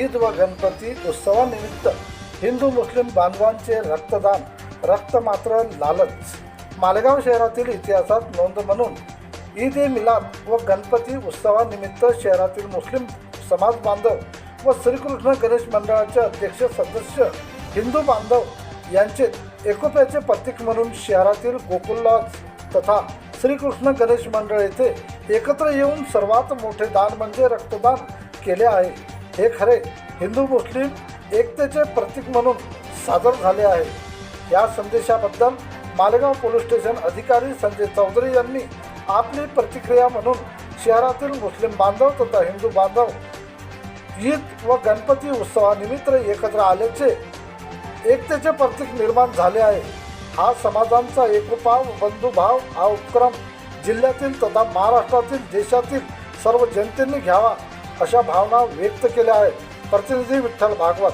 ईद व गणपती उत्सवानिमित्त हिंदू मुस्लिम बांधवांचे रक्तदान रक्त मात्र लालच. मालेगाव शहरातील इतिहासात नोंद म्हणून ईद ए मिलाद व गणपती उत्सवानिमित्त शहरातील मुस्लिम समाज बांधव व श्रीकृष्ण गणेश मंडळाचे अध्यक्ष सदस्य हिंदू बांधव यांचे एकोप्याचे प्रतीक म्हणून शहरातील गोकुललॉज तथा श्रीकृष्ण गणेश मंडळ येथे एकत्र येऊन सर्वात मोठे दान म्हणजे रक्तदान केले आहे. हे खरे हिंदू मुस्लिम एकतेचे प्रतीक म्हणून सादर झाले आहे. या संदेशाबद्दल मालेगाव पोलीस स्टेशन अधिकारी संजय चौधरी यांनी आपली प्रतिक्रिया म्हणून शहरातील मुस्लिम बांधव तथा हिंदू बांधव ईद व गणपती उत्सवानिमित्त एकत्र आल्याचे एकतेचे प्रतीक निर्माण झाले आहे. हा समाजांचा एकोपा बंधुभाव हा उपक्रम जिल्ह्यातील तथा महाराष्ट्रातील देशातील सर्व जनतेने घ्यावा. अशा भावना व्यक्त केल्या आहेत. प्रतिनिधी विठ्ठल भागवत.